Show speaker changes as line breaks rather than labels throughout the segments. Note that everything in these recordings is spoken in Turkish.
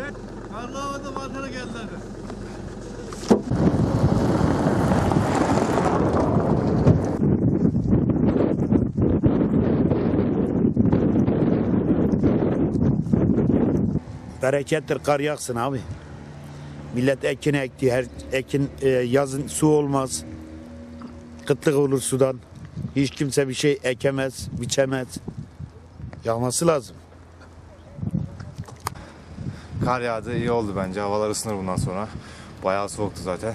işte. Anlamadım Antara geldiler. Berekettir kar yaksın abi. Millet ekin ekti. Her ekin e, yazın su olmaz. Kıtlık olur sudan. Hiç kimse bir şey ekemez, biçemez. Yağması lazım.
Kar yağdı iyi oldu bence. Havalar ısınır bundan sonra. Bayağı soğuktu zaten.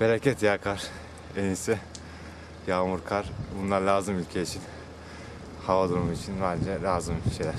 Bereket ya kar. En iyisi. Yağmur, kar bunlar lazım ülke için. Hava durumu için bence lazım şeyler.